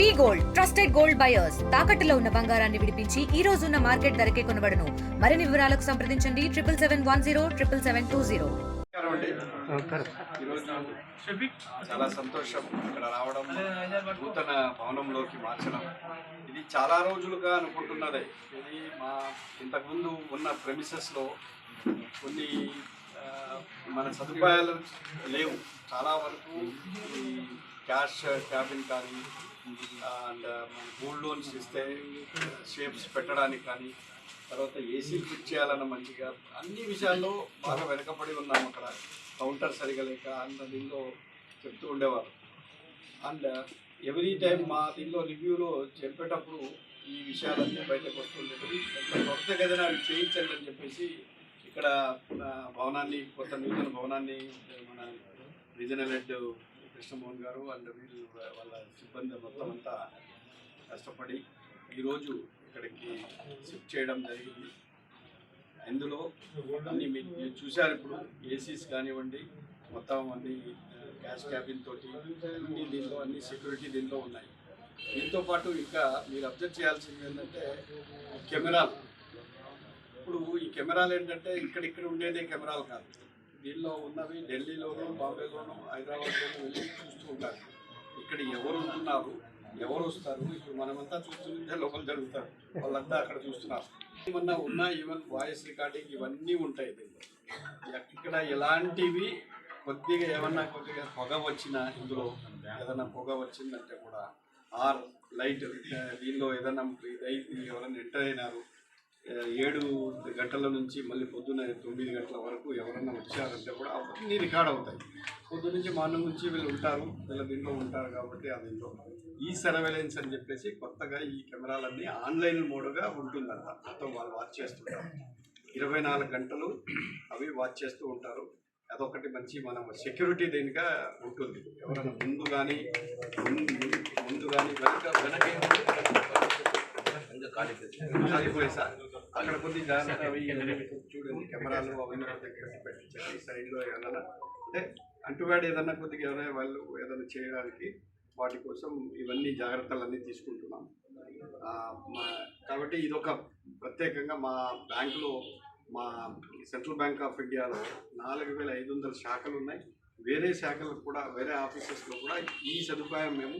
V gold trusted gold buyers తాకట్టులో ఉన్న బంగారాన్ని విడిపించి ఈ రోజు ఉన్న మార్కెట్ ధరకే కొనబడను. మరిన్ని వివరాలకు సంప్రదించండి. Triple seven one zero triple seven two zero. చాలా సంతోషం ఇక్కడ రావడం నూతన భవనంలోకి మార్చడం. ఇది చాలా రోజులుగా అనుకుంటున్నదే. ఇది మా ఇంతకుముందు ఉన్న ప్రెమిసెస్లో కొన్ని మన సదుపాయాలు లేవు. చాలా వరకు ఈ క్యాష్ క్యాబిన్ కానీ అండ్ మన గోల్డ్ లోన్స్ ఇస్తే షేప్స్ పెట్టడానికి కానీ తర్వాత ఏసీ ఫిట్ చేయాలన్న మంచిగా అన్ని విషయాల్లో బాగా వెనకబడి ఉన్నాము అక్కడ. కౌంటర్ సరిగా లేక అండ్ దీనిలో చెప్తూ ఉండేవారు. అండ్ ఎవ్రీ టైం మా దీనిలో రివ్యూలో చెప్పేటప్పుడు ఈ విషయాలన్నీ బయటకు వస్తుండేవి. కొత్త గదిని అవి చేయించండి అని చెప్పేసి ఇక్కడ భవనాన్ని కొత్త నూతన భవనాన్ని మన రీజనల్ హెడ్ కృష్ణమోహన్ గారు అండ్ వీళ్ళు వాళ్ళ సిబ్బంది మొత్తం అంతా కష్టపడి ఈరోజు ఇక్కడికి షిఫ్ట్ చేయడం జరిగింది. ఇందులో అన్ని మీరు చూశారు ఇప్పుడు ఏసీస్ కానివ్వండి మొత్తం అన్ని గ్యాస్ క్యాబిన్ తోటి అన్ని దీంట్లో అన్ని సెక్యూరిటీ దీంట్లో ఉన్నాయి. దీంతో పాటు ఇంకా మీరు అబ్జర్వ్ చేయాల్సింది ఏంటంటే కెమెరాలు. ఇప్పుడు ఈ కెమెరాలు ఏంటంటే ఇక్కడ ఉండేదే కెమెరాలు కాదు. దీనిలో ఉన్నవి ఢిల్లీలోనూ బాంబేలోనూ హైదరాబాద్లోనూ వెళ్ళి చూస్తూ ఉంటారు. ఇక్కడ ఎవరు ఉంటున్నారు ఎవరు వస్తారు ఇప్పుడు మనమంతా చూస్తుంటే లోపల జరుగుతారు. వాళ్ళంతా అక్కడ చూస్తున్నారు. ఏమన్నా ఉన్నా ఈవెన్ వాయిస్ రికార్డింగ్ ఇవన్నీ ఉంటాయి దీంట్లో. ఇక్కడ ఎలాంటివి కొద్దిగా ఏమన్నా కొద్దిగా పొగ వచ్చినా ఇందులో ఏదైనా పొగ వచ్చిందంటే కూడా ఆర్ లైట్ దీనిలో ఏదైనా ఇదై- ఎవరైనా ఎంటర్ అయినారు ఏడు గంటల నుంచి మళ్ళీ పొద్దున్న తొమ్మిది గంటల వరకు ఎవరైనా వచ్చారంటే కూడా అవన్నీ రికార్డ్ అవుతాయి. పొద్దు నుంచి మార్నింగ్ నుంచి వీళ్ళు ఉంటారు వీళ్ళ దీంట్లో ఉంటారు కాబట్టి ఆ దీంట్లో ఈ సర్వేలెన్స్ అని చెప్పేసి కొత్తగా ఈ కెమెరాలన్నీ ఆన్లైన్ మోడ్గా ఉంటుందంట. మొత్తం వాళ్ళు వాచ్ చేస్తుంటారు. ఇరవై నాలుగు గంటలు అవి వాచ్ చేస్తూ ఉంటారు. అదొకటి మంచి మనం సెక్యూరిటీ దీనిగా ఉంటుంది. ఎవరైనా ముందు కానీ ముందు కానీ వెనక వెనక అక్కడ కొద్ది జాగ్రత్త చూడండి కెమెరాలు అవన్నీ కొద్దిగా పెట్టించండి సైడ్లో ఏదైనా అంటే అంటువ్యాడ్ ఏదన్నా కొద్దిగా ఎవరైనా వాళ్ళు ఏదైనా చేయడానికి వాటి కోసం ఇవన్నీ జాగ్రత్తలన్నీ తీసుకుంటున్నాం కాబట్టి ఇదొక ప్రత్యేకంగా మా బ్యాంకులో మా సెంట్రల్ బ్యాంక్ ఆఫ్ ఇండియాలో నాలుగు వేల ఐదు వందల శాఖలు ఉన్నాయి. వేరే శాఖలకు కూడా వేరే ఆఫీసెస్లో కూడా ఈ సదుపాయం మేము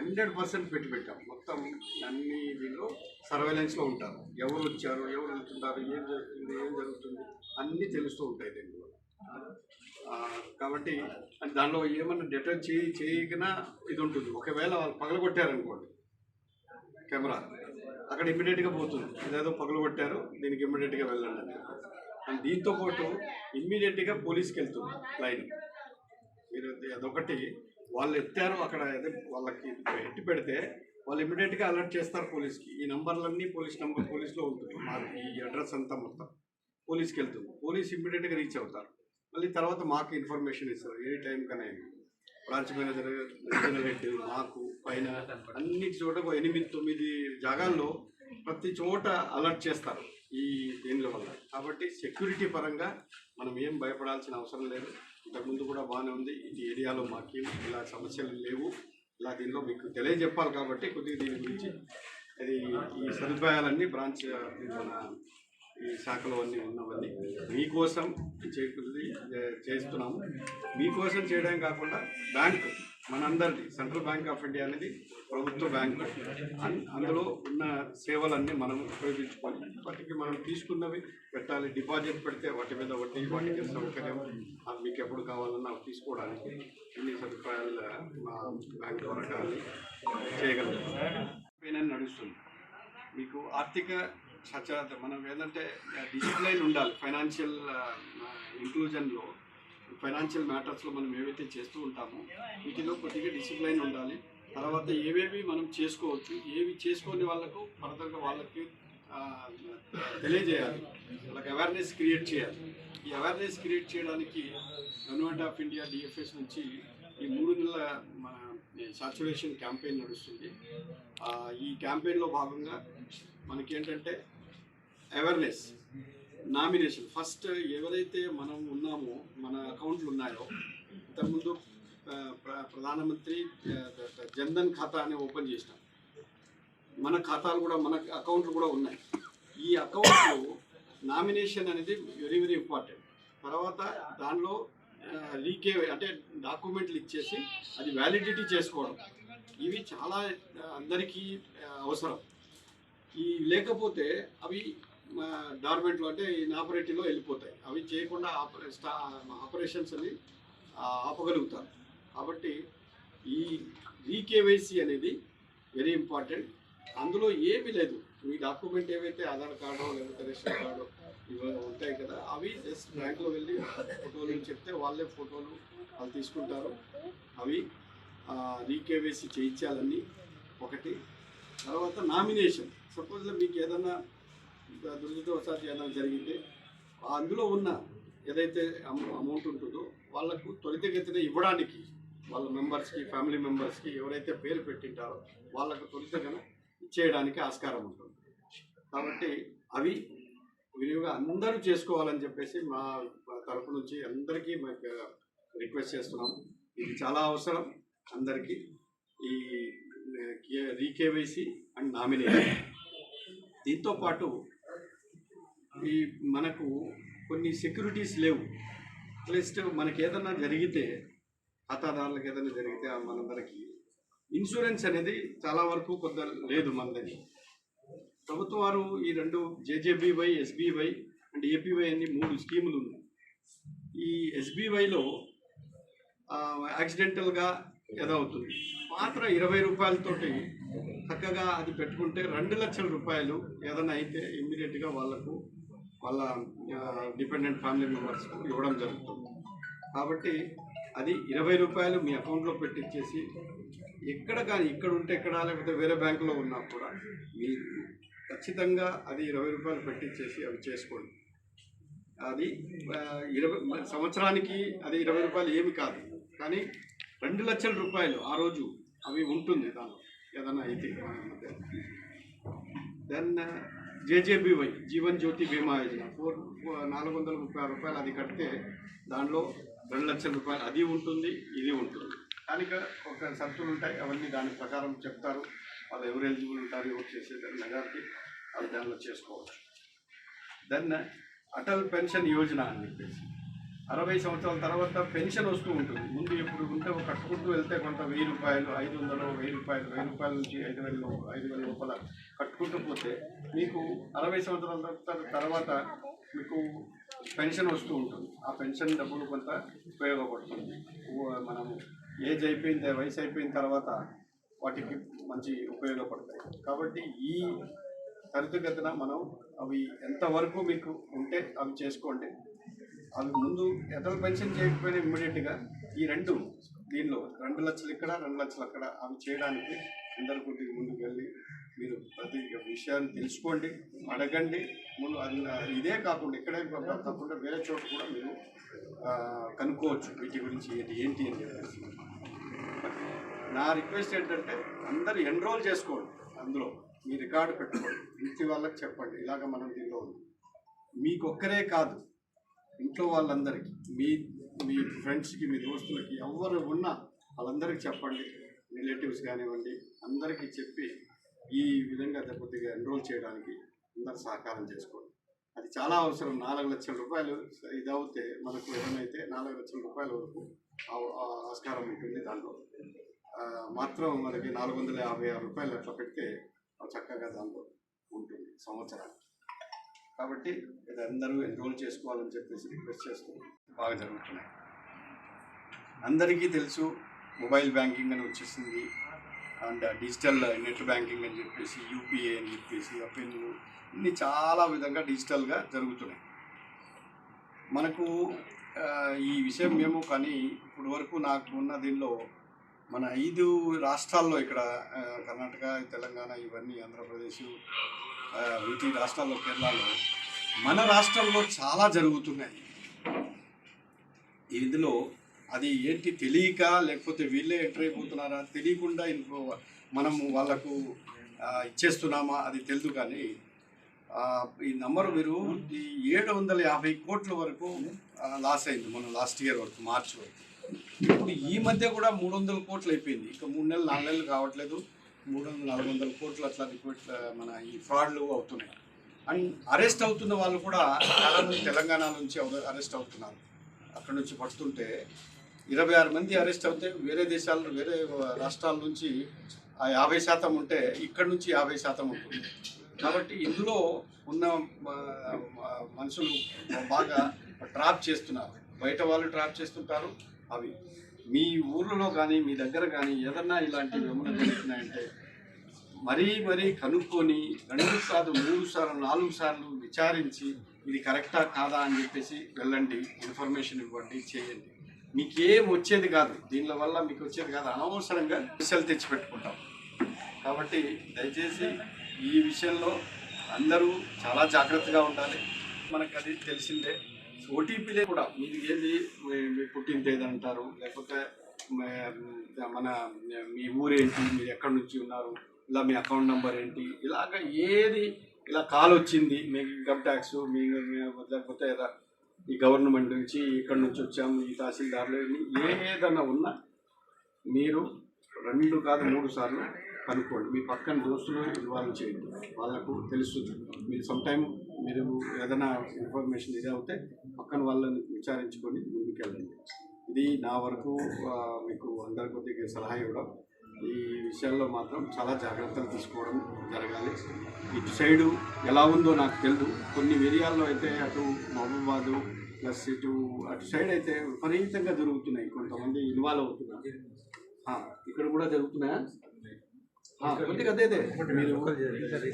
హండ్రెడ్ పర్సెంట్ పెట్టి పెట్టాం. మొత్తం అన్ని దీనిలో సర్వేలెన్స్లో ఉంటారు. ఎవరు వచ్చారు ఎవరు వెళ్తున్నారు ఏం జరుగుతుంది ఏం జరుగుతుంది అన్నీ తెలుస్తూ ఉంటాయి దీనిలో కాబట్టి దానిలో ఏమన్నా డిటెక్ట్ చేయి చేయకనా ఇది ఉంటుంది ఒకవేళ వాళ్ళు పగలగొట్టారనుకోండి కెమెరా అక్కడ ఇమ్మీడియట్గా పోతుంది. ఇదేదో పగలగొట్టారు దీనికి ఇమ్మీడియట్గా వెళ్ళండి అని అండ్ దీంతో పాటు ఇమ్మీడియట్గా పోలీస్కి వెళ్తుంది లైన్. మీరు అదొకటి. వాళ్ళు ఎత్తారు అక్కడ అదే వాళ్ళకి ఎట్టి పెడితే వాళ్ళు ఇమీడియట్గా అలర్ట్ చేస్తారు పోలీస్కి. ఈ నంబర్లన్నీ పోలీస్ నెంబర్ పోలీస్లో ఉంటుంది. మాకు ఈ అడ్రస్ అంతా మొత్తం పోలీస్కి వెళ్తుంది పోలీస్ ఇమీడియట్గా రీచ్ అవుతారు. మళ్ళీ తర్వాత మాకు ఇన్ఫర్మేషన్ ఇస్తారు. ఏ టైం కన్నా బ్రాంచ్ మేనేజర్ రీజనల్ మాకు పైన అన్ని చోట ఎనిమిది తొమ్మిది జాగాల్లో ప్రతి చోట అలర్ట్ చేస్తారు. ఈ దీనిల వల్ల. కాబట్టి సెక్యూరిటీ పరంగా మనం ఏం భయపడాల్సిన అవసరం లేదు. ఇంతకుముందు కూడా బాగానే ఉంది. ఈ ఏరియాలో మాకు ఇలా సమస్యలు లేవు. ఇలా దీనిలో మీకు తెలియజెప్పాలి కాబట్టి కొద్దిగా దీని గురించి అది ఈ సదుపాయాలన్నీ బ్రాంచ్ మన ఈ శాఖలో అన్నీ ఉన్నవన్నీ మీకోసం చేకూరి చేస్తున్నాము. మీకోసం చేయడం కాకుండా బ్యాంక్ మనందరిది సెంట్రల్ బ్యాంక్ ఆఫ్ ఇండియా అనేది ప్రభుత్వ బ్యాంకు. అందులో ఉన్న సేవలన్నీ మనం ఉపయోగించుకొని వాటికి మనం తీసుకున్నవి పెట్టాలి. డిపాజిట్ పెడితే వాటి మీద వడ్డీ వాటికి సౌకర్యం. అది మీకు ఎప్పుడు కావాలన్నా అవి తీసుకోవడానికి అన్ని సదుపాయాలు మా బ్యాంక్ ద్వారా కానీ చేయగలుగుతాం. నడుస్తుంది. మీకు ఆర్థిక సచరత మనం ఏంటంటే డిసిప్లైన్ ఉండాలి. ఫైనాన్షియల్ ఇంక్లూజన్లో ఫైనాన్షియల్ మ్యాటర్స్లో మనం ఏవైతే చేస్తూ ఉంటామో వీటిలో కొద్దిగా డిసిప్లైన్ ఉండాలి. తర్వాత ఏవేవి మనం చేసుకోవచ్చు ఏవి చేసుకోని వాళ్ళకు ఫర్దర్గా వాళ్ళకి తెలియజేయాలి. వాళ్ళకి అవేర్నెస్ క్రియేట్ చేయాలి. ఈ అవేర్నెస్ క్రియేట్ చేయడానికి గవర్నమెంట్ ఆఫ్ ఇండియా డిఎఫ్ఎస్ నుంచి ఈ మూడు నెలల మన సాచురేషన్ క్యాంపెయిన్ నడుస్తుంది. ఈ క్యాంపెయిన్లో భాగంగా మనకేంటంటే అవేర్నెస్ నామినేషన్ ఫస్ట్ ఎవరైతే మనం ఉన్నామో మన అకౌంట్లు ఉన్నాయో ఇంతకుముందు ప్ర- ప్రధానమంత్రి జన్ధన్ ఖాతా అనే ఓపెన్ చేసినాం. మన ఖాతాలు కూడా మన అకౌంట్లు కూడా ఉన్నాయి. ఈ అకౌంట్లో నామినేషన్ అనేది వెరీ వెరీ ఇంపార్టెంట్ తర్వాత దానిలో లీకే అంటే డాక్యుమెంట్లు ఇచ్చేసి అది వ్యాలిడిటీ చేసుకోవడం. ఇవి చాలా అందరికీ అవసరం. ఈ లేకపోతే అవి డార్మెంట్లో అంటే నాపరేటివ్లో వెళ్ళిపోతాయి. అవి చేయకుండా ఆపరే స్టా ఆపరేషన్స్ అని ఆపగలుగుతారు. కాబట్టి ఈ రీకేవైసీ అనేది వెరీ ఇంపార్టెంట్. అందులో ఏమీ లేదు. మీ డాక్యుమెంట్ ఏవైతే ఆధార్ కార్డో లేకపోతే రేషన్ కార్డు ఇవి ఉంటాయి కదా అవి జస్ట్ బ్యాంక్లో వెళ్ళి ఫోటోలు చెప్తే వాళ్ళే ఫోటోలు వాళ్ళు తీసుకుంటారు. అవి రీకేవైసీ చేయించాలని ఒకటి. తర్వాత నామినేషన్. సపోజ్ మీకు ఏదన్నా దురదృష్టవశాత్తు ఏదైనా జరిగితే అందులో ఉన్న ఏదైతే అమౌంట్ ఉంటుందో వాళ్ళకు త్వరితగతిన ఇవ్వడానికి వాళ్ళ మెంబర్స్కి ఫ్యామిలీ మెంబర్స్కి ఎవరైతే పేరు పెట్టింటారో వాళ్ళకు త్వరితగన ఇచ్చేయడానికి ఆస్కారం ఉంటుంది. కాబట్టి అవి వినియోగం అందరూ చేసుకోవాలని చెప్పేసి మా తరపు నుంచి అందరికీ మాకు రిక్వెస్ట్ చేస్తున్నాం ఇది చాలా అవసరం అందరికీ. ఈ రీకేవైసీ అండ్ నామినేషన్. దీంతో పాటు ఈ మనకు కొన్ని సెక్యూరిటీస్ లేవు. అట్లీస్ట్ మనకి ఏదైనా జరిగితే ఖాతాదారులకు ఏదైనా జరిగితే మనందరికీ ఇన్సూరెన్స్ అనేది చాలా వరకు కొంత లేదు మనది ప్రభుత్వం వారు ఈ రెండు జేజేబీవై ఎస్బీవై అండ్ ఏపీవై అని మూడు స్కీములు ఉన్నాయి. ఈ ఎస్బీవైలో యాక్సిడెంటల్గా ఏదవుతుంది మాత్రం ఇరవై రూపాయలతోటి చక్కగా అది పెట్టుకుంటే రెండు లక్షల రూపాయలు ఏదైనా అయితే ఇమ్మీడియట్గా వాళ్ళకు వాళ్ళ డిపెండెంట్ ఫ్యామిలీ మెంబర్స్కు ఇవ్వడం జరుగుతుంది. కాబట్టి అది ఇరవై రూపాయలు మీ అకౌంట్లో పెట్టించేసి ఎక్కడ కానీ ఇక్కడ ఉంటే ఎక్కడ లేకపోతే వేరే బ్యాంకులో ఉన్నా కూడా మీ ఖచ్చితంగా అది ఇరవై రూపాయలు పెట్టించేసి అవి చేసుకోండి. అది ఇరవై సంవత్సరానికి అది ఇరవై రూపాయలు ఏమి కాదు. కానీ రెండు లక్షల రూపాయలు ఆ రోజు అవి ఉంటుంది దానిలో ఏదైనా అయితే then JJBY Jeevan Jyoti Bima Yojana. Four నాలుగు వందల ముప్పై రూపాయలు అది కడితే దానిలో రెండు లక్షల రూపాయలు అది ఉంటుంది ఇది ఉంటుంది. కానీ ఒక షరతులు ఉంటాయి అవన్నీ దాని ప్రకారం చెప్తారు. వాళ్ళు ఎవరు ఎలిజిబుల్ ఉంటారు ఎవరు చేసేది మెజారిటీ అది దానిలో చేసుకోవచ్చు. దెన్ అటల్ పెన్షన్ యోజన అని చెప్పేసి. అరవై సంవత్సరాల తర్వాత పెన్షన్ వస్తూ ఉంటుంది. ముందు ఇప్పుడు ఉంటే ఒక కట్టుకుంటూ వెళ్తే కొంత వెయ్యి రూపాయలు ఐదు వందలు వెయ్యి రూపాయలు వెయ్యి రూపాయల నుంచి ఐదు వేల ఐదు వేల లోపల కట్టుకుంటూ పోతే మీకు అరవై సంవత్సరాల తర్వాత తర్వాత మీకు పెన్షన్ వస్తూ ఉంటుంది. ఆ పెన్షన్ డబ్బులు కొంత ఉపయోగపడుతుంది. మనము ఏజ్ అయిపోయిన వయసు అయిపోయిన తర్వాత వాటికి మంచి ఉపయోగపడతాయి. కాబట్టి ఈ త్వరితగతిన మనం అవి ఎంతవరకు మీకు ఉంటే అవి చేసుకోండి. అవి ముందు అటల్ పెన్షన్ చేయకపోయినా ఇమ్మీడియట్గా ఈ రెండు దీనిలో రెండు లక్షలు ఇక్కడ రెండు లక్షలు అక్కడ అవి చేయడానికి అందరు కొద్దిగా ముందుకు వెళ్ళి మీరు ప్రతి విషయాన్ని తెలుసుకోండి అడగండి. ముందు అది ఇదే కాకుండా ఇక్కడే కాకుండా వేరే చోట కూడా మీరు కనుక్కోవచ్చు వీటి గురించి ఏంటి ఏంటి అని చెప్పేసి. నా రిక్వెస్ట్ ఏంటంటే అందరు ఎన్రోల్ చేసుకోండి అందులో మీ రికార్డు పెట్టుకోండి. ఇంటి వాళ్ళకి చెప్పండి ఇలాగ మనం దీనిలో ఉంది మీకు ఒక్కరే కాదు ఇంట్లో వాళ్ళందరికీ మీ మీ ఫ్రెండ్స్కి మీ దోస్తులకి ఎవరు ఉన్నా వాళ్ళందరికీ చెప్పండి. రిలేటివ్స్ కానివ్వండి అందరికీ చెప్పి ఈ విధంగా కొద్దిగా ఎన్రోల్ చేయడానికి అందరు సహకారం చేసుకోండి. అది చాలా అవసరం. నాలుగు లక్షల రూపాయలు ఇది అవుతే మనకు ఏమైతే నాలుగు లక్షల రూపాయల వరకు ఆ- ఆస్కారం ఉంటుంది దాంట్లో. మాత్రం మనకి నాలుగు వందల యాభై ఆరు రూపాయలు అట్లా పెడితే చక్కగా దాంట్లో ఉంటుంది సంవత్సరానికి. కాబట్టి ఇది అందరూ ఎన్రోల్ చేసుకోవాలని చెప్పేసి రిక్వెస్ట్ చేస్తూ బాగా జరుగుతున్నాయి. అందరికీ తెలుసు మొబైల్ బ్యాంకింగ్ అని వచ్చేసింది. అండ్ డిజిటల్ నెట్ బ్యాంకింగ్ అని చెప్పేసి యూపీఏ అని చెప్పేసి అపెన్ ఇన్ని చాలా విధంగా డిజిటల్గా జరుగుతున్నాయి. మనకు ఈ విషయం మేము కానీ ఇప్పుడు వరకు నాకు ఉన్న దీనిలో మన ఐదు రాష్ట్రాల్లో ఇక్కడ కర్ణాటక తెలంగాణ ఇవన్నీ ఆంధ్రప్రదేశ్ ఆ, వీటి రాష్ట్రాల్లో కేరళలో మన రాష్ట్రంలో చాలా జరుగుతున్నాయి. ఇందులో అది ఏంటి తెలియక లేకపోతే వీళ్ళే ఎంటర్ అయిపోతున్నారా? తెలియకుండా ఇంకో మనము వాళ్ళకు ఇచ్చేస్తున్నామా? అది తెలుదు కానీ ఈ నెంబర్ మీరు ఈ ఏడు వందల యాభై కోట్ల వరకు లాస్ అయింది మనం లాస్ట్ ఇయర్ వరకు మార్చ్ వరకు. ఇప్పుడు ఈ మధ్య కూడా మూడు వందల కోట్లు అయిపోయింది. ఇంకా మూడు నెలలు నాలుగు నెలలు కావట్లేదు. మూడు వందల నాలుగు వందల కోట్లు అట్లా లిక్విడ్ మన ఈ ఫ్రాడ్లు అవుతున్నాయి. అండ్ అరెస్ట్ అవుతున్న వాళ్ళు కూడా చాలా మంది తెలంగాణ నుంచి అరెస్ట్ అవుతున్నారు. అక్కడ నుంచి పడుతుంటే ఇరవై ఆరు మంది అరెస్ట్ అవుతే వేరే దేశాల వేరే రాష్ట్రాల నుంచి ఆ యాభై శాతం ఉంటే ఇక్కడ నుంచి యాభై శాతం ఉంటుంది కాబట్టి ఇందులో ఉన్న మనుషులు బాగా ట్రాప్ చేస్తున్నారు. బయట వాళ్ళు ట్రాప్ చేస్తుంటారు అవి. మీ ఊర్లలో కానీ మీ దగ్గర కానీ ఏదన్నా ఇలాంటివి విమలు జరుగుతున్నాయంటే మరీ మరీ కనుక్కొని రెండు సార్లు మూడు సార్లు నాలుగు సార్లు విచారించి ఇది కరెక్టా కాదా అని చెప్పేసి వెళ్ళండి ఇన్ఫర్మేషన్ ఇవ్వండి చేయండి. మీకు ఏం వచ్చేది కాదు. దీనిల వల్ల మీకు వచ్చేది కాదు. అనవసరంగా విషయాలు తెచ్చిపెట్టుకుంటాం. కాబట్టి దయచేసి ఈ విషయంలో అందరూ చాలా జాగ్రత్తగా ఉండాలి. మనకు అది తెలిసిందే. ఓటీపీలే కూడా. మీది ఏంది మీ- మీ పుట్టిన తేదీ అంటారు లేకపోతే మన మీ ఊరేంటి? మీరు ఎక్కడి నుంచి ఉన్నారు? ఇలా మీ అకౌంట్ నెంబర్ ఏంటి? ఇలాగ ఏది ఇలా కాల్ వచ్చింది మీకు ఇన్కమ్ ట్యాక్స్ మీ మీ- లేకపోతే ఈ గవర్నమెంట్ నుంచి ఇక్కడి నుంచి వచ్చాము ఈ తహసీల్దారులు ఏదైనా ఏదన్నా ఉన్నా మీరు రెండు కాదు మూడు సార్లు కనుక్కోండి. మీ పక్కన దోస్తులు ఇన్వాల్వ్ చేయండి. వాళ్ళకు తెలుస్తుంది. మీరు సమ్ టైం మీరు ఏదైనా ఇన్ఫర్మేషన్ ఇది అవుతే పక్కన వాళ్ళని విచారించుకొని ముందుకెళ్ళండి. ఇది నా వరకు మీకు అందరి కొద్దిగా సలహా ఇవ్వడం. ఈ విషయాల్లో మాత్రం చాలా జాగ్రత్తలు తీసుకోవడం జరగాలి. ఇటు సైడు ఎలా ఉందో నాకు తెలియదు కొన్ని ఏరియాల్లో అయితే అటు మహబూబాదు ప్లస్ ఇటు అటు సైడ్ అయితే విపరీతంగా జరుగుతున్నాయి. కొంతమంది ఇన్వాల్వ్ అవుతున్నారు. ఇక్కడ కూడా జరుగుతున్నాయా ఆ, కొద్దిగా అదే అదే. మీరు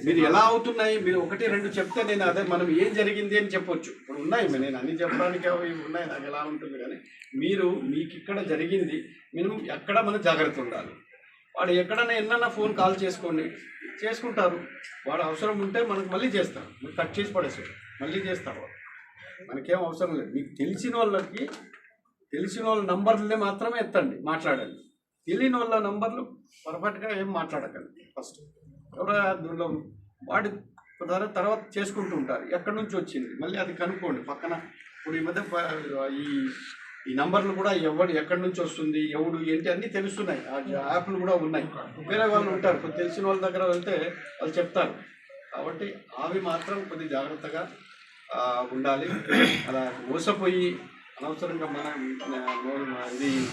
మీరు ఎలా అవుతున్నాయి? మీరు ఒకటి రెండు చెప్తే నేను అదే మనం ఏం జరిగింది అని చెప్పొచ్చు. ఇప్పుడు ఉన్నాయి నేను అన్ని చెప్పడానికి అవి ఉన్నాయి నాకు ఎలా ఉంటుంది కానీ మీరు మీకు ఇక్కడ జరిగింది మినిమం ఎక్కడ మనం జాగ్రత్త ఉండాలి. వాడు ఎక్కడైనా ఎన్నన్నా ఫోన్ కాల్ చేసుకోండి. చేసుకుంటారు. వాడు అవసరం ఉంటే మనకు మళ్ళీ చేస్తారు. మీరు కట్ చేసి పడేసారు మళ్ళీ చేస్తారు వాడు. మనకేం అవసరం లేదు. మీకు తెలిసిన వాళ్ళకి తెలిసిన వాళ్ళ నంబర్లే మాత్రమే ఎత్తండి మాట్లాడండి. తెలియని వాళ్ళ నంబర్లు పర్ఫెక్ట్గా ఏం మాట్లాడకండి. ఫస్ట్. ఎవరో అందులో వాడి తర్వాత తర్వాత చేసుకుంటూ ఉంటారు. ఎక్కడి నుంచి వచ్చింది? మళ్ళీ అది కనుక్కోండి. పక్కన ఇప్పుడు ఈ మధ్య ఈ ఈ నంబర్లు కూడా ఎవడు ఎక్కడి నుంచి వస్తుంది ఎవడు ఏంటి అన్నీ తెలుస్తున్నాయి. ఆ యాప్లు కూడా ఉన్నాయి. వేరే వాళ్ళు ఉంటారు. తెలిసిన వాళ్ళ దగ్గర వెళ్తే వాళ్ళు చెప్తారు. కాబట్టి అవి మాత్రం కొద్ది జాగ్రత్తగా ఉండాలి. అలా మోసపోయి అనవసరంగా మన ఇది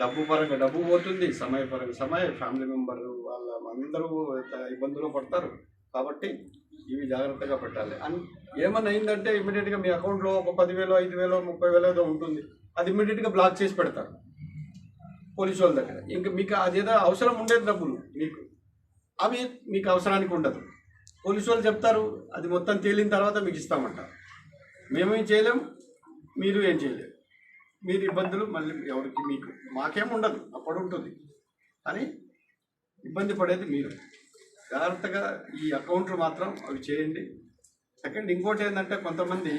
డబ్బు పరంగా డబ్బు పోతుంది సమయ పరంగా సమయ ఫ్యామిలీ మెంబర్ వాళ్ళ అందరూ ఇబ్బందులు పడతారు. కాబట్టి ఇవి జాగ్రత్తగా పెట్టాలి. అండ్ ఏమైనా అయిందంటే ఇమీడియట్గా మీ అకౌంట్లో ఒక పదివేలు ఐదు వేలు ముప్పై వేలు ఏదో ఉంటుంది. అది ఇమీడియట్గా బ్లాక్ చేసి పెడతారు. పోలీసు వాళ్ళ దగ్గర. ఇంకా మీకు అదేదో అవసరం ఉండేది డబ్బులు మీకు. అవి మీకు అవసరానికి ఉండదు. పోలీసు వాళ్ళు చెప్తారు అది మొత్తం తేలిన తర్వాత మీకు ఇస్తామంటారు. మేమేం చేయలేం మీరు ఏం చేయలేము మీరు ఇబ్బందులు మళ్ళీ ఎవరికి మీకు మాకేం ఉండదు అప్పుడు ఉంటుంది. కానీ ఇబ్బంది పడేది మీరు. జాగ్రత్తగా ఈ అకౌంట్లు మాత్రం అవి చేయండి. సెకండ్ ఇంకోటి ఏంటంటే కొంతమంది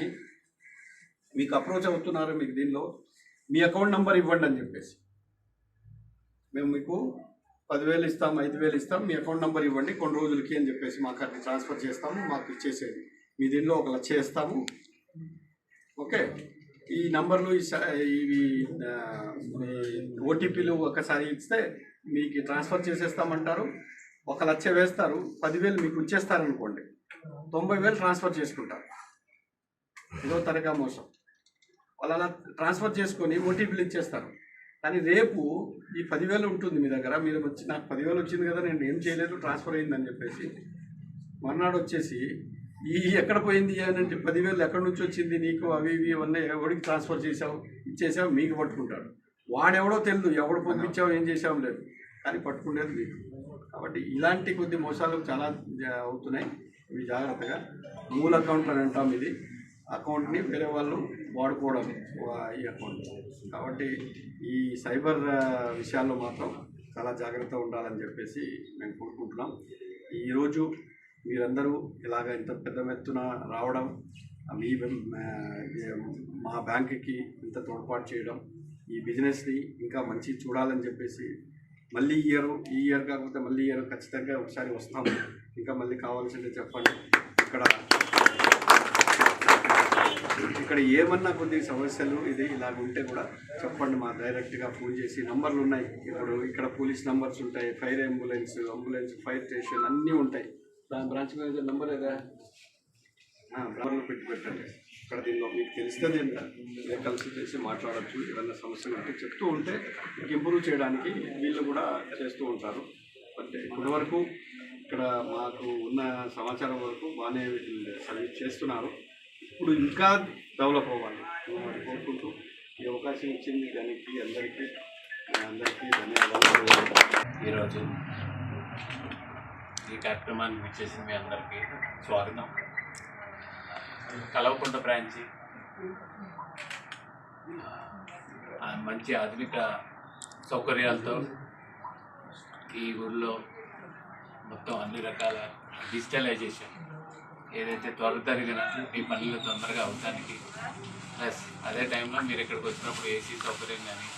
మీకు అప్రోచ్ అవుతున్నారు మీకు దీనిలో మీ అకౌంట్ నెంబర్ ఇవ్వండి అని చెప్పేసి. మేము మీకు పదివేలు ఇస్తాం ఐదు వేలు ఇస్తాం మీ అకౌంట్ నెంబర్ ఇవ్వండి కొన్ని రోజులకి అని చెప్పేసి మాకు అక్కడ ట్రాన్స్ఫర్ చేస్తాము మాకు ఇచ్చేసేది మీ దీనిలో ఒక లక్ష ఇస్తాము ఓకే? ఈ నంబర్లు ఈ స- ఇవి ఓటీపీలు ఒకసారి ఇస్తే మీకు ట్రాన్స్ఫర్ చేసేస్తామంటారు. ఒక లక్ష వేస్తారు పదివేలు మీకు ఇచ్చేస్తారనుకోండి తొంభై వేలు ట్రాన్స్ఫర్ చేసుకుంటారు. ఇదో తరగా మోసం. వాళ్ళు అలా ట్రాన్స్ఫర్ చేసుకొని ఓటీపీలు ఇచ్చేస్తారు. కానీ రేపు ఈ పదివేలు ఉంటుంది మీ దగ్గర మీరు వచ్చి నాకు పదివేలు వచ్చింది కదా నేను ఏం చేయలేదు ట్రాన్స్ఫర్ అయిందని చెప్పేసి మర్నాడు వచ్చేసి ఈ ఎక్కడ పోయింది అని అంటే పదివేలు ఎక్కడి నుంచి వచ్చింది నీకు? అవి ఇవి అవన్నీ ఎవడికి ట్రాన్స్ఫర్ చేసావు ఇచ్చేసావు? మీకు పట్టుకుంటాడు. వాడెవడో తెలియదు ఎవడు పంపించావు? ఏం చేసావు లేదు. కానీ పట్టుకునేది మీకు కాబట్టి ఇలాంటి కొద్ది మోసాలు చాలా అవుతున్నాయి. ఇవి జాగ్రత్తగా మూల అకౌంట్ అని అంటాం ఇది. అకౌంట్ని వేరే వాళ్ళు వాడుకోవడం ఈ అకౌంట్. కాబట్టి ఈ సైబర్ విషయాల్లో మాత్రం చాలా జాగ్రత్త ఉండాలని చెప్పేసి మేము కోరుకుంటున్నాం. ఈరోజు మీరందరూ ఇలాగ ఇంత పెద్ద ఎత్తున రావడం మీ మా బ్యాంకుకి ఇంత తోడ్పాటు చేయడం ఈ బిజినెస్ని ఇంకా మంచి చూడాలని చెప్పేసి మళ్ళీ ఇయర్ ఈ ఇయర్ కాకపోతే మళ్ళీ ఇయర్ ఖచ్చితంగా ఒకసారి వస్తాము ఇంకా మళ్ళీ కావాల్సిందే చెప్పండి. ఇక్కడ ఇక్కడ ఏమన్నా కొద్ది సమస్యలు ఇది ఇలాగ ఉంటే కూడా చెప్పండి మా డైరెక్ట్గా ఫోన్ చేసి నంబర్లు ఉన్నాయి. ఇప్పుడు ఇక్కడ పోలీస్ నంబర్స్ ఉంటాయి fire ambulance ambulance fire station అన్నీ ఉంటాయి. దాని బ్రాంచ్ మేనేజర్ నంబర్ ఏదా? బ్రాంచ్లో పెట్టి పెట్టండి. ఇక్కడ దీనిలో మీకు తెలుస్తుంది ఎంత మీరు కలిసి చేసి మాట్లాడచ్చు. ఏదన్నా సమస్యలు ఉంటే చెప్తూ ఉంటే ఇంప్రూవ్ చేయడానికి వీళ్ళు కూడా చేస్తూ ఉంటారు. అంటే ఇప్పటి వరకు ఇక్కడ మాకు ఉన్న సమాచారం వరకు బాగానే వీళ్ళు సర్వీస్ చేస్తున్నారు. ఇప్పుడు ఇంకా డెవలప్ అవ్వాలి. అని కోరుకుంటూ ఈ అవకాశం ఇచ్చింది దానికి అందరికీ అందరికీ ధన్యవాదాలు. ఈరోజు ఈ కార్యక్రమాన్ని విచ్చేసిన మీ అందరికీ. స్వాగతం. కలవకుంట బ్రాంచి. మంచి ఆధునిక సౌకర్యాలతో ఈ ఊళ్ళో మొత్తం అన్ని రకాల డిజిటలైజేషన్ ఏదైతే త్వరితగిన మీ పనులు తొందరగా అవడానికి ప్లస్ అదే టైంలో మీరు ఇక్కడికి వచ్చినప్పుడు ఏసీ సౌకర్యం కానీ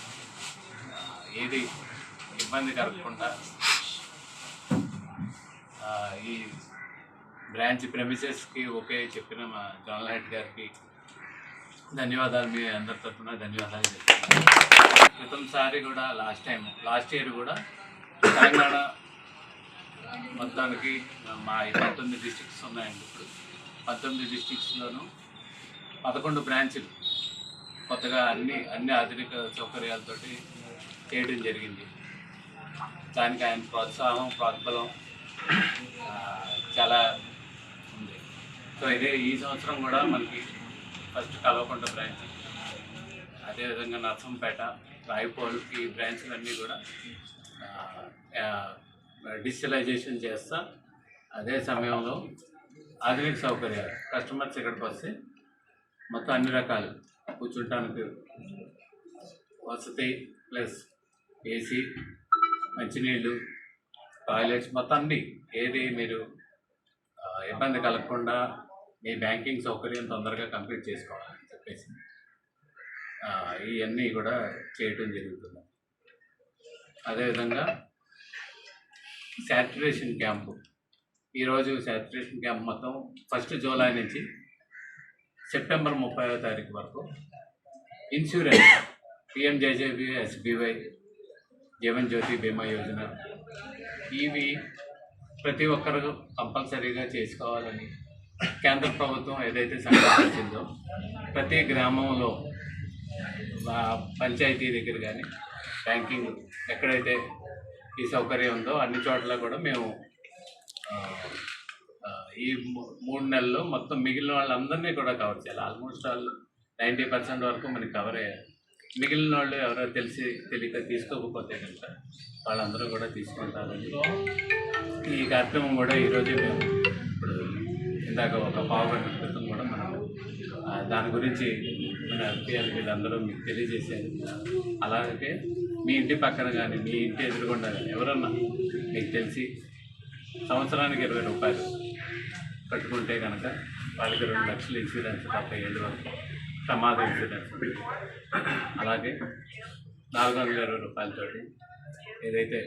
ఏది ఇబ్బంది కలగకుండా ఈ బ్రాంచ్ ప్రెమిసెస్కి ఓకే చెప్పిన మా జనరల్ హెడ్ గారికి ధన్యవాదాలు మీ అందరి తరఫున ధన్యవాదాలు చెప్తున్నాను క్రితంసారి కూడా లాస్ట్ టైం లాస్ట్ ఇయర్ కూడా తెలంగాణ మొత్తానికి మా పంతొమ్మిది డిస్ట్రిక్ట్స్ ఉన్నాయండి ఇప్పుడు. పంతొమ్మిది డిస్ట్రిక్ట్స్లోనూ పదకొండు బ్రాంచ్లు కొత్తగా అన్ని అన్ని ఆధునిక సౌకర్యాలతోటి చేయడం జరిగింది. దానికి ఆయన ప్రోత్సాహం ప్రోద్బలం చాలా ఉంది. సో ఇదే ఈ సంవత్సరం కూడా మనకి ఫస్ట్ కల్వకుంట బ్రాంచ్ అదేవిధంగా నర్సంపేట రాయపోల్ ఈ బ్రాంచ్లన్నీ కూడా డిజిటలైజేషన్ చేస్తా అదే సమయంలో ఆధునిక సౌకర్యాలు కస్టమర్స్ ఇక్కడికి వస్తే మొత్తం అన్ని రకాలు కూర్చుంటానికి వసతి ప్లస్ ఏసీ మంచినీళ్ళు టాయిలెట్స్ మొత్తం అన్ని ఏది మీరు ఇబ్బంది కలగకుండా మీ బ్యాంకింగ్ సౌకర్యం తొందరగా కంప్లీట్ చేసుకోవాలని చెప్పేసి ఇవన్నీ కూడా చేయటం జరుగుతుంది. అదేవిధంగా శాచురేషన్ క్యాంపు. ఈరోజు శాచురేషన్ క్యాంప్ మొత్తం ఫస్ట్ జూలై నుంచి సెప్టెంబర్ ముప్పైవ తారీఖు వరకు insurance PMJJB SBY Jeevan Jyoti Bima Yojana ఇవి ప్రతి ఒక్కరు కంపల్సరీగా చేసుకోవాలని కేంద్ర ప్రభుత్వం ఏదైతే సంకల్పించిందో ప్రతి గ్రామంలో పంచాయతీ దగ్గర కానీ బ్యాంకింగ్ ఎక్కడైతే ఈ సౌకర్యం ఉందో అన్ని చోట్ల కూడా మేము ఈ మూ- మూడు నెలల్లో మొత్తం మిగిలిన వాళ్ళందరినీ కూడా కవర్ చేయాలి. ఆల్మోస్ట్ ఆల్ నైంటీ పర్సెంట్ వరకు మనకి కవర్ అయ్యారు మిగిలిన వాళ్ళు ఎవరో తెలిసి తెలియక తీసుకోకపోతే కనుక వాళ్ళందరూ కూడా తీసుకుంటారని. ఈ కార్యక్రమం కూడా ఈరోజు మేము ఇప్పుడు ఇందాక ఒక పావుగంట క్రితం కూడా మనం దాని గురించి మన ఎంపీఎల్ వీళ్ళందరూ మీకు తెలియజేశారు అలాగే మీ ఇంటి పక్కన కానీ మీ ఇంటి ఎదురుకుండా కానీ ఎవరన్నా మీకు తెలిసి సంవత్సరానికి ఇరవై రూపాయలు కట్టుకుంటే కనుక వాళ్ళకి రెండు లక్షలు ఇన్సూరెన్స్ డెబ్బై ఏళ్ళు వరకు ప్రమాద ఇన్సూరెన్స్ అలాగే నాలుగు వందల ఇరవై రూపాయలతోటి ఏదైతే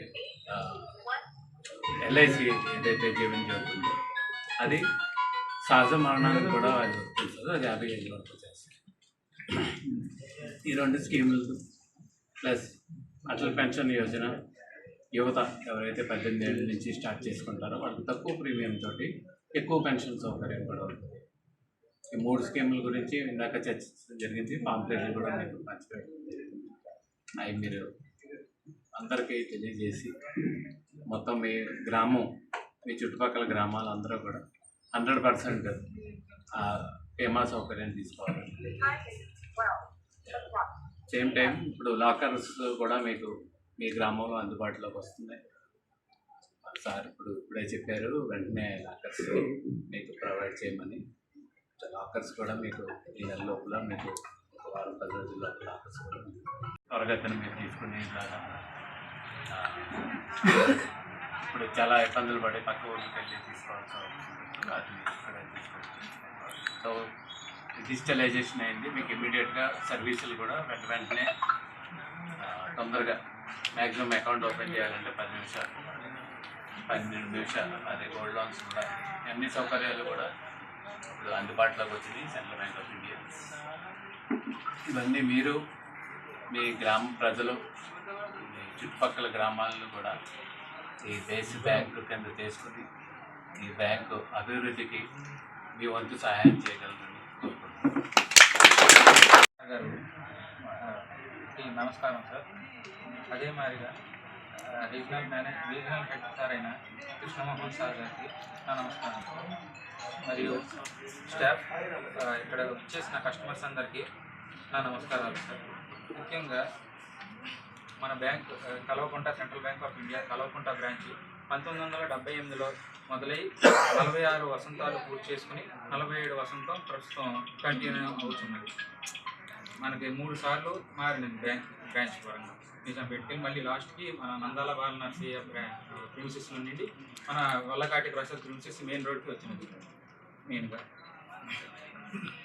ఎల్ఐసి ఏదైతే జీవనం జరుగుతుందో అది సహజ మరణానికి కూడా వాళ్ళు తెలుస్తుంది అది యాభై ఏళ్ళ వరకు చేస్తారు ఈ రెండు స్కీములు ప్లస్ అటల్ పెన్షన్ యోజన యువత ఎవరైతే పద్దెనిమిది ఏళ్ళ నుంచి స్టార్ట్ చేసుకుంటారో వాళ్ళకి తక్కువ ప్రీమియం తోటి ఎక్కువ పెన్షన్ సౌకర్యం కూడా ఉంటుంది. ఈ మూడు స్కీముల గురించి ఇందాక చర్చించడం జరిగింది. పాంప్లెట్లు కూడా మీకు పంచిపెట్టడం జరిగింది అవి మీరు అందరికీ తెలియజేసి మొత్తం మీ గ్రామం మీ చుట్టుపక్కల గ్రామాలు అందరూ కూడా హండ్రెడ్ పర్సెంట్ బీమా సౌకర్యం తీసుకోవాలి. సేమ్ టైం ఇప్పుడు లాకర్స్ కూడా మీకు మీ గ్రామంలో అందుబాటులోకి వస్తున్నాయి. సార్ ఇప్పుడు ఇప్పుడే చెప్పారు వెంటనే లాకర్స్ మీకు ప్రొవైడ్ చేయమని లాకర్స్ కూడా మీకు ఈ నెల లోపల మీకు ఒక వారం పది రోజుల లోపల లాకర్స్ కూడా త్వరగతిని మీరు తీసుకునే ఇప్పుడు చాలా ఇబ్బందులు పడి పక్క ఊరికి వెళ్ళి తీసుకోవాల్సి ఇక్కడ తీసుకోవచ్చు. సో డిజిటలైజేషన్ అయింది. మీకు ఇమీడియట్గా సర్వీసులు కూడా వెంట వెంటనే తొందరగా మ్యాక్సిమం అకౌంట్ ఓపెన్ చేయాలంటే పది నిమిషాలు పన్నెండు నిమిషాలు. అదే గోల్డ్ లోన్స్ కూడా అన్ని సౌకర్యాలు కూడా ఇప్పుడు అందుబాటులోకి వచ్చింది సెంట్రల్ బ్యాంక్ ఆఫ్ ఇండియా. ఇవన్నీ మీరు మీ గ్రామ ప్రజలు మీ చుట్టుపక్కల గ్రామాలను కూడా ఈ దేశ బ్యాంకు కింద తీసుకుని ఈ బ్యాంకు అభివృద్ధికి మీ వంతు సహాయం చేయగలరని కోరుకుంటున్నాను ఈ నమస్కారం సార్. అదే మాదిరిగా regional manage regional head sir అయిన కృష్ణమోహన్ సార్ గారికి నా నమస్కారం సార్. మరియు స్టాఫ్ ఇక్కడ వచ్చేసిన కస్టమర్స్ అందరికీ నా నమస్కారాలు సార్. ముఖ్యంగా మన బ్యాంక్ ఆ, Kalvakunta central bank of India Kalvakunta branch పంతొమ్మిది వందల డెబ్బై ఎనిమిదిలో మొదలై నలభై ఆరు వసంతాలు పూర్తి చేసుకుని నలభై ఏడు వసంతం ప్రస్తుతం కంటిన్యూ అవుతున్నది. మనకి మూడు సార్లు మారినది బ్రాంచ్ బ్రాంచ్ పరంగా. నిజం పెట్టుకెళ్ళి మళ్ళీ లాస్ట్కి మన నందాల బాల నర్సయ్య ప్రిన్సెస్ నుండి మన వల్లకాటి ప్రసాద్ ప్రిన్సెస్ మెయిన్ రోడ్కి వచ్చినది మెయిన్గా.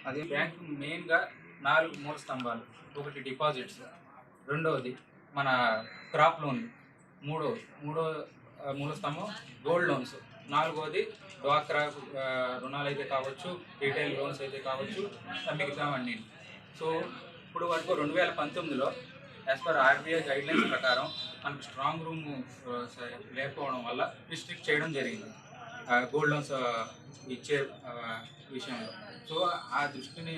అది బ్యాంక్ మెయిన్గా నాలుగు మూడు స్తంభాలు. ఒకటి డిపాజిట్స్ రెండవది మన క్రాప్ లోన్ మూడో మూడో మూడో స్తంభం గోల్డ్ లోన్స్ నాలుగోది డ్వాక్రా రుణాలు అయితే కావచ్చు రీటైల్ లోన్స్ అయితే కావచ్చు మిగతావన్నీ సో ఇప్పుడు వరకు రెండు వేల పంతొమ్మిదిలో యాజ్ పర్ ఆర్బీఐ గైడ్లైన్స్ ప్రకారం మనకు స్ట్రాంగ్ రూమ్ లేకపోవడం వల్ల రిస్ట్రిక్ట్ చేయడం జరిగింది. గోల్డ్ లోన్స్ ఇచ్చే విషయంలో. సో ఆ దృష్టిని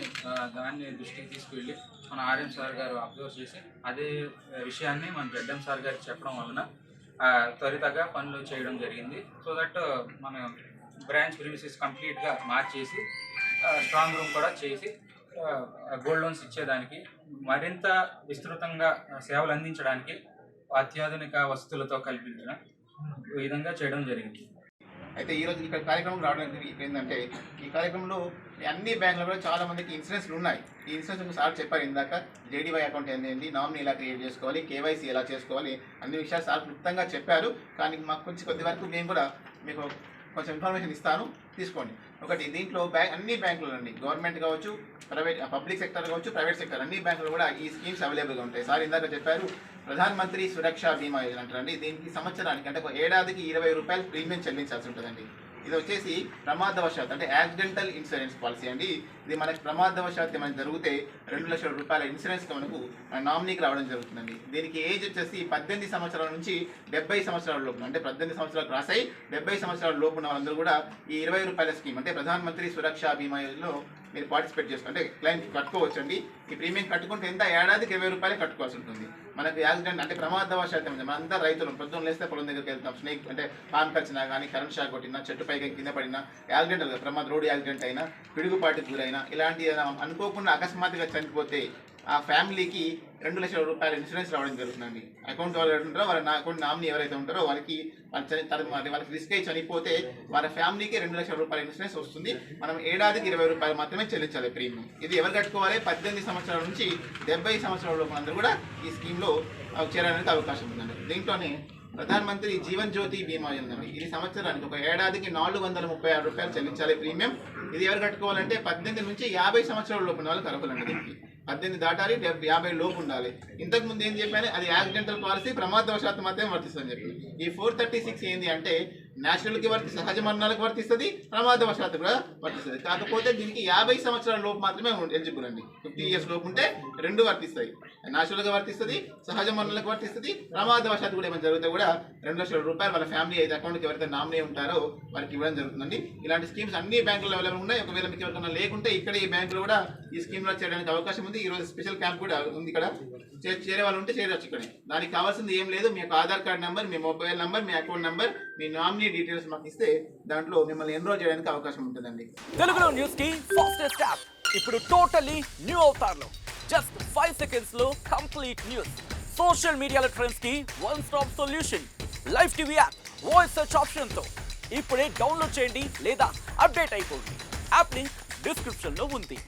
దాన్ని దృష్టికి తీసుకువెళ్ళి మన ఆర్ఎం సార్ గారు అబ్జర్వ్ చేసి అదే విషయాన్ని మన జడ్ఎం సార్ గారికి చెప్పడం వలన త్వరితగా పనులు చేయడం జరిగింది. సో దట్ మన బ్రాంచ్ ప్రిమిసెస్ కంప్లీట్గా మార్చేసి స్ట్రాంగ్ రూమ్ కూడా చేసి గోల్డ్ లోన్స్ ఇచ్చేదానికి మరింత విస్తృతంగా సేవలు అందించడానికి అత్యాధునిక వసతులతో కల్పించిన విధంగా చేయడం జరిగింది. అయితే ఈరోజు ఇక్కడ కార్యక్రమం రావడానికి ఏంటంటే ఈ కార్యక్రమంలో అన్ని బ్యాంకులలో కూడా చాలా మందికి ఇన్సూరెన్స్లు ఉన్నాయి. ఈ ఇన్సూరెన్స్ సార్ చెప్పారు ఇందాక జేడీవై అకౌంట్ ఏంటి నామినీ ఎలా క్రియేట్ చేసుకోవాలి కేవైసీ ఎలా చేసుకోవాలి అన్ని విషయాలు సార్ క్లుప్తంగా చెప్పారు. కానీ మాకు కొంచెం కొద్ది వరకు మేము కూడా మీకు కొంచెం ఇన్ఫర్మేషన్ ఇస్తాను తీసుకోండి. ఒకటి దీంట్లో బ్యాంక్ అన్ని బ్యాంకులు అండి గవర్నమెంట్ కావచ్చు ప్రైవేట్ పబ్లిక్ సెక్టర్ కావచ్చు ప్రైవేట్ సెక్టర్ అన్ని బ్యాంకులు కూడా ఈ స్కీమ్స్ అవైలబుల్గా ఉంటాయి. సార్ ఇందాక చెప్పారు ప్రధాన్ మంత్రి సురక్ష బీమా యోజన అంటారండి. దీనికి సంవత్సరానికి అంటే ఒక ఏడాదికి ఇరవై రూపాయలు ప్రీమియం చెల్లించాల్సి ఉంటుందండి. ఇది వచ్చేసి ప్రమాదవశాత్ అంటే యాక్సిడెంటల్ ఇన్సూరెన్స్ పాలసీ అండి. ఇది మనకి ప్రమాదవశాత్ ఏమైనా జరిగితే రెండు లక్షల రూపాయల ఇన్సూరెన్స్కి మనకు నామినీకి రావడం జరుగుతుందండి. దీనికి ఏజ్ వచ్చేసి పద్దెనిమిది సంవత్సరాల నుంచి డెబ్బై సంవత్సరాల లోపు అంటే పద్దెనిమిది సంవత్సరాలు క్రాస్ అయ్యి డెబ్బై సంవత్సరాల లోపు ఉన్న వాళ్ళందరూ కూడా ఈ ఇరవై రూపాయల స్కీమ్ అంటే ప్రధాన మంత్రి సురక్ష బీమా యోజనలో మీరు పార్టిసిపేట్ చేసుకుంటే క్లైమ్ కట్టుకోవచ్చు అండి ఈ ప్రీమియం కట్టుకుంటే ఎంత? ఏడాదికి ఇరవై రూపాయలు కట్టుకోవాల్సి ఉంటుంది. మనకి యాక్సిడెంట్ అంటే ప్రమాదవశాతం ఉంది. మనంతా రైతులు. ప్రొద్దున లేస్తే పొలం దగ్గరికి వెళ్తాం. స్నేక్ అంటే పాము కచ్చినా కానీ కరెంట్ షాక్ కొట్టినా చెట్టు పైకి కింద పడినా యాక్సిడెంట్ ప్రమాద రోడ్డు యాక్సిడెంట్ అయినా పిడుగుపాటి గురైనా ఇలాంటి అనుకోకుండా అకస్మాత్తుగా చనిపోతే ఆ ఫ్యామిలీకి రెండు లక్షల రూపాయల ఇన్సూరెన్స్ రావడం జరుగుతుందండి. అకౌంట్ వాళ్ళు ఉంటారో వాళ్ళ నా అకౌంట్ నామినీ ఎవరైతే ఉంటారో వాళ్ళకి వాళ్ళ తన- వాళ్ళకి రిస్క్ అయి చనిపోతే వాళ్ళ ఫ్యామిలీకి రెండు లక్షల రూపాయల ఇన్సూరెన్స్ వస్తుంది. మనం ఏడాదికి ఇరవై రూపాయలు మాత్రమే చెల్లించాలి ప్రీమియం ఇది ఎవరు కట్టుకోవాలి? పద్దెనిమిది సంవత్సరాల నుంచి డెబ్బై సంవత్సరాల లోపు అందరూ కూడా ఈ స్కీమ్లో చేరడానికి అవకాశం ఉందండి. దీంట్లోనే ప్రధాన మంత్రి జీవన్ జ్యోతి బీమా ఉందండి ఇది సంవత్సరానికి ఒక ఏడాదికి నాలుగు వందల ముప్పై ఆరు రూపాయలు చెల్లించాలి ప్రీమియం ఇది ఎవరు కట్టుకోవాలంటే పద్దెనిమిది నుంచి యాభై సంవత్సరాల లోపు వాళ్ళు వాళ్ళకి దీనికి. పద్దెనిమిది దాటాలి డెబ్బై యాభై లోపు ఉండాలి. ఇంతకు ముందు ఏం చెప్పాను? అది యాక్సిడెంటల్ పాలసీ ప్రమాదవశాత్తు మాత్రమే వర్తిస్తుందని చెప్పి ఈ ఫోర్ థర్టీ సిక్స్ ఏంది అంటే నేచురల్కి వర్తి సహజ మరణాలకు వర్తిస్తుంది ప్రమాదవశాత్తు కూడా వర్తిస్తుంది. కాకపోతే దీనికి యాభై సంవత్సరాల లోపు మాత్రమే ఎలిజిబుల్ అండి. ఫిఫ్టీ ఇయర్స్ లోపు ఉంటే రెండు వర్తిస్తాయి. న్యాచురల్గా వర్తిస్తుంది సహజ మరణాలకు వర్తిస్తుంది ప్రమాదవశాత్తు కూడా ఏమైనా జరిగితే కూడా రెండు లక్షల రూపాయలు వాళ్ళ ఫ్యామిలీ అయితే అకౌంట్కి ఎవరైతే నామినీ ఉంటారో వారికి ఇవ్వడం జరుగుతుందండి. ఇలాంటి స్కీమ్స్ అన్ని బ్యాంకుల్లో అవైలబుల్ ఉన్నాయి. ఒకవేళ మీకు ఎవరికైనా లేకుంటే ఇక్కడ ఈ బ్యాంకులో కూడా ఈ స్కీమ్లో చేయడానికి అవకాశం ఉంది. ఈ రోజు స్పెషల్ క్యాంప్ కూడా ఉంది ఇక్కడ. చేరే వాళ్ళు ఉంటే చేరవచ్చు ఇక్కడ. దానికి కావాల్సింది ఏం లేదు. మీ యొక్క ఆధార్ కార్డ్ నెంబర్ మీ మొబైల్ నెంబర్ మీ అకౌంట్ నెంబర్ మీ నామినీ డీటెయిల్స్ మాకు ఇస్తే దాంట్లో మిమ్మల్ని ఎన్రోల్ చేయడానికి అవకాశం ఉంటుందండి. తెలుగులో న్యూస్కి ఫాస్టెస్ట్ యాప్ ఇప్పుడు టోటలీ న్యూ అవుతార్లో జస్ట్ ఫైవ్ సెకండ్స్లో కంప్లీట్ న్యూస్ సోషల్ మీడియాలో ట్రెండ్స్కి one stop solution live TV app voice search ఆప్షన్తో ఇప్పుడే డౌన్లోడ్ చేయండి లేదా అప్డేట్ అయిపోండి. యాప్ లింక్ డిస్క్రిప్షన్లో ఉంది.